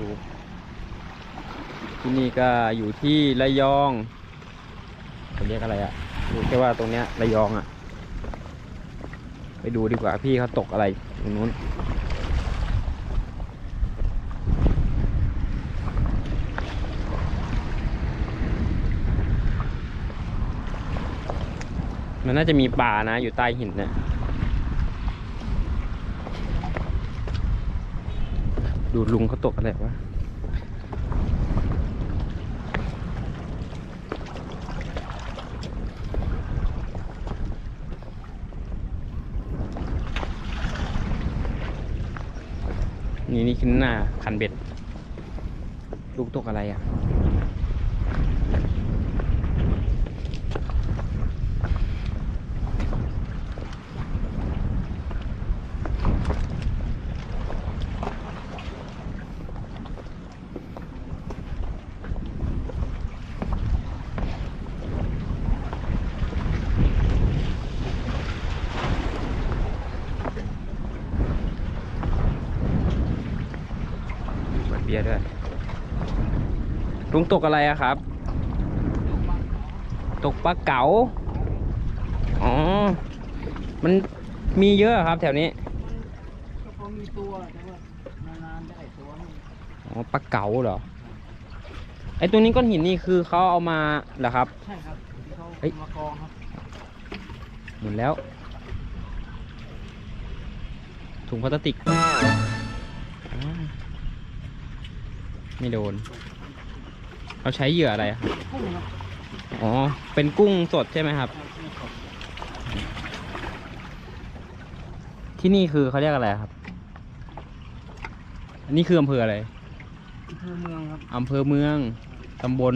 ดูที่นี่ก็อยู่ที่ระยองเขาเรียกอะไรอะรู้แค่ว่าตรงเนี้ยระยองอะไปดูดีกว่าพี่เขาตกอะไรตรงนู้นมันน่าจะมีป่านะอยู่ใต้หินเนี่ย ดูลุงเขาตกอะไรวะนี่นี่ขึ้นหน้าคันเบ็ด ลูกตกอะไรอะ บียร์ด้วย ลุงตกอะไรอะครับ ตกปลาเก๋า อ๋อ มันมีเยอะอะครับ แถวนี้ก็พอมีตัวแต่ว่านานๆได้ตัวหนึงอ๋อปลาเก๋าเหรอ ไอตัวนี้ก้อนหินนี่คือเขาเอามาเหรอครับ ใช่ครับที่เขาเฮ้ยมากองครับหมดแล้ว ถุงพลาสติกอ่า ไม่โดน เราใช้เหยื่ออะไรอะครับ กุ้งครับอ๋อ เป็นกุ้งสดใช่ไหมครับ ที่นี่คือเขาเรียกอะไรครับ อันนี้คืออำเภออะไร อำเภอเมืองครับอำเภอเมือง ตำบล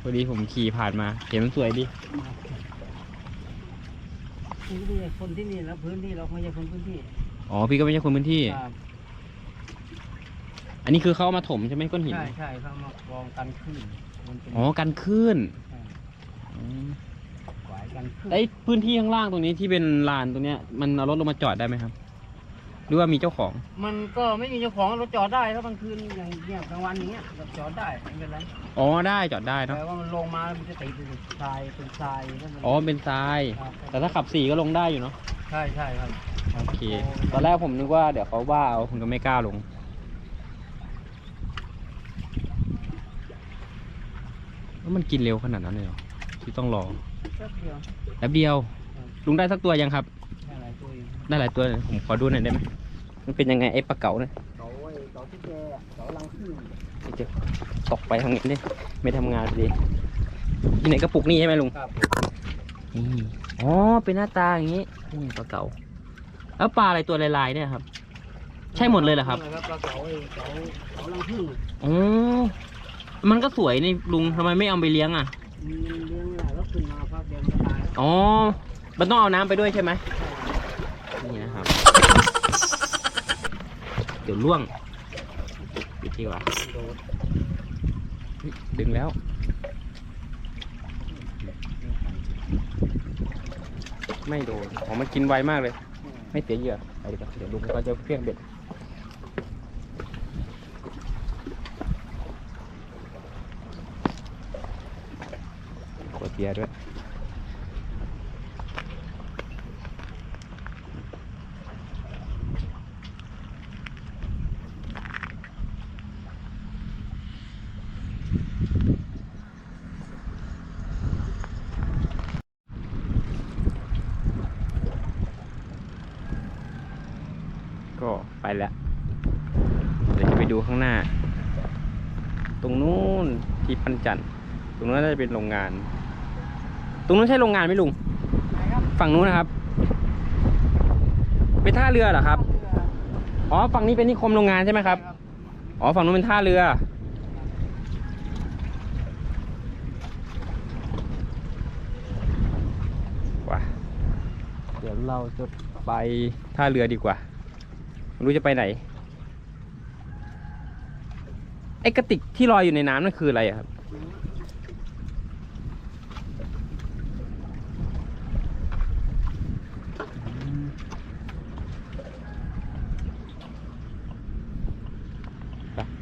พอดีผมขี่ผ่านมา เห็นมันสวยดีนี่ก็เป็นคนที่นี่แล้วพื้นที่เราไม่ใช่คนพื้นที่ อ๋อ พี่ก็ไม่ใช่คนพื้นที่ ครับ อันนี้คือเขาเอามาถมใช่ไหมก้อนหิน ใช่ใช่เขามากองกันขึ้นมันเป็นอ๋อกันคลื่นใช่อืมหวายกันขึ้นไอ้พื้นที่ข้างล่างตรงนี้ที่เป็นลานตรงเนี้ยมันเอารถลงมาจอดได้ไหมครับ หรือว่ามีเจ้าของ มันก็ไม่มีเจ้าของรถจอดได้ถ้ากลางคืนอย่างเนี้ยกลางวันอย่างเงี้ยรถจอดได้ไม่เป็นไรอ๋อได้จอดได้เนาะ แต่ว่ามันลงมามันจะติดเป็นทรายเป็นทรายแล้วมันอ๋อเป็นทราย ครับแต่ถ้าขับสี่ก็ลงได้อยู่เนาะ ใช่ใช่ครับโอเค ตอนแรกผมนึกว่าเดี๋ยวเขาว่าเอาผมก็ไม่กล้าลง แล้วมันกินเร็วขนาดนั้นเลยเหรอที่ต้องรอแป๊บเดียวแป๊บเดียวครับลุงได้สักตัวยังครับ ได้หลายตัวอยู่ได้หลายตัวเลยผมขอดูหน่อยได้ไหมมันเป็นยังไงไอ้ปลาเก๋าเนี่ยเขาไอ้เขาที่แกอะเขาลังขึ้นเดี๋ยวตกไปทางนี้ดิไม่ทำงานพอดีที่ไหนกระปุกนี่ใช่ไหมลุงครับนี่อ๋อเป็นหน้าตาอย่างนี้นี่ปลาเก๋าแล้วปลาอะไรตัวลายๆเนี่ยครับ ใช่หมดเลยเหรอครับใช่ครับปลาเก๋าไอ้เก๋าเก๋าลังพึ่งอ๋อ มันก็สวยนี่ลุงทำไมไม่เอาไปเลี้ยงอะมีเลี้ยงหลายแล้วขึ้นมาพักเดียวมันก็ตายอ๋อ มันต้องเอาน้ำไปด้วยใช่ไหมนี่นะครับ เดี๋ยวล่วงปิดดีกว่าโดดเฮ้ยดึงแล้ว ไม่โดนอ๋อมันกินไวมากเลย ไม่เสียเหยื่อไปดีกว่าเดี๋ยวลุงก็จะเพี้ยงเบ็ด ขวเบียร์ด้วยก็ไปแล้วเดี๋ยวจะไปดูข้างหน้า ตรงนู้นที่ปันจันตรงนู้นน่าจะเป็นโรงงาน รงนู้นใช่โรงงานไหมลุง ฝั่งนู้นนะครับ เป็นท่าเรือเหรอครับ อ๋อ ฝั่งนี้เป็นนิคมโรงงานใช่ไหมครับ อ๋อ ฝั่งนู้นเป็นท่าเรือว่ะเดี๋ยวเราจะไปท่าเรือดีกว่า ไม่รู้จะไปไหน ไอ้กระติกที่ลอยอยู่ในน้ำนั่นคืออะไรครับ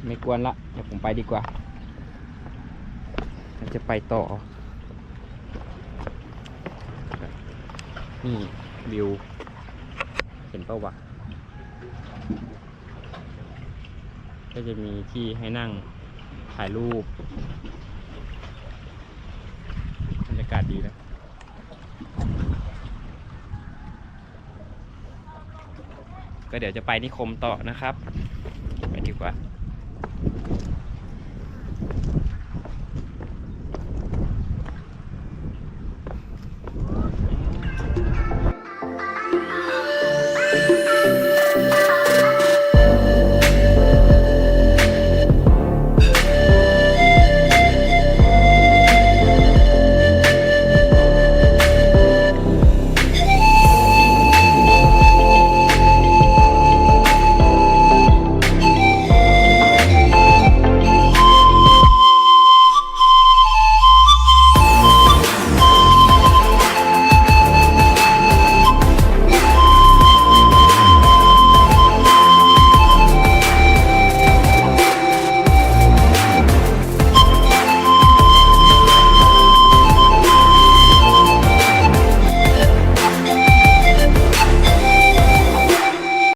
ไป ไม่กวนละเดี๋ยวผมไปดีกว่าเราจะไปต่อ นี่วิว เห็นเป้าวะก็จะมีที่ให้นั่งถ่ายรูปบรรยากาศดีนะก็เดี๋ยวจะไปนิคมต่อนะครับ ไปดีกว่า Thank you.